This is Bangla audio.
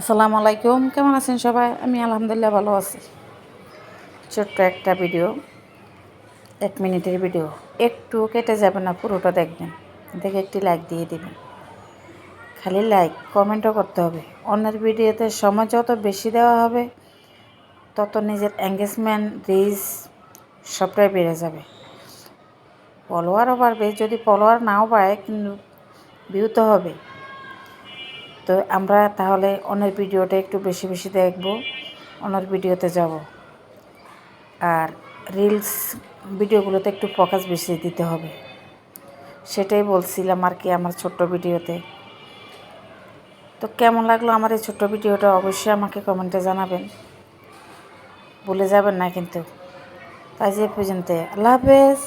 আসসালামু আলাইকুম, কেমন আছেন সবাই? আমি আলহামদুলিল্লাহ ভালো আছি। ছোট্ট একটা ভিডিও, এক মিনিটের ভিডিও। একটু কেটে যাবে না, পুরোটা দেখবেন। দেখে একটি লাইক দিয়ে দিবেন। খালি লাইক কমেন্টও করতে হবে। অন্যের ভিডিওতে সময় যত বেশি দেওয়া হবে, তত নিজের এঙ্গেজমেন্ট রিচ সবটাই বেড়ে যাবে। ফলোয়ারও বাড়বে, যদি ফলোয়ার নাও বাড়ে, কিন্তু ভিউ তো হবে। তো আমরা তাহলে অন্যের ভিডিওটা একটু বেশি বেশি দেখব, অন্যের ভিডিওতে যাব। আর রিলস ভিডিওগুলোতে একটু ফোকাস বেশি দিতে হবে। সেটাই বলছিলাম আর কি আমার ছোট্ট ভিডিওতে। তো কেমন লাগল আমার এই ছোট্ট ভিডিওটা অবশ্যই আমাকে কমেন্টে জানাবেন। ভুলে যাবেন না কিন্তু। তাই যে পর্যন্ত। আল্লাহ হাফেজ।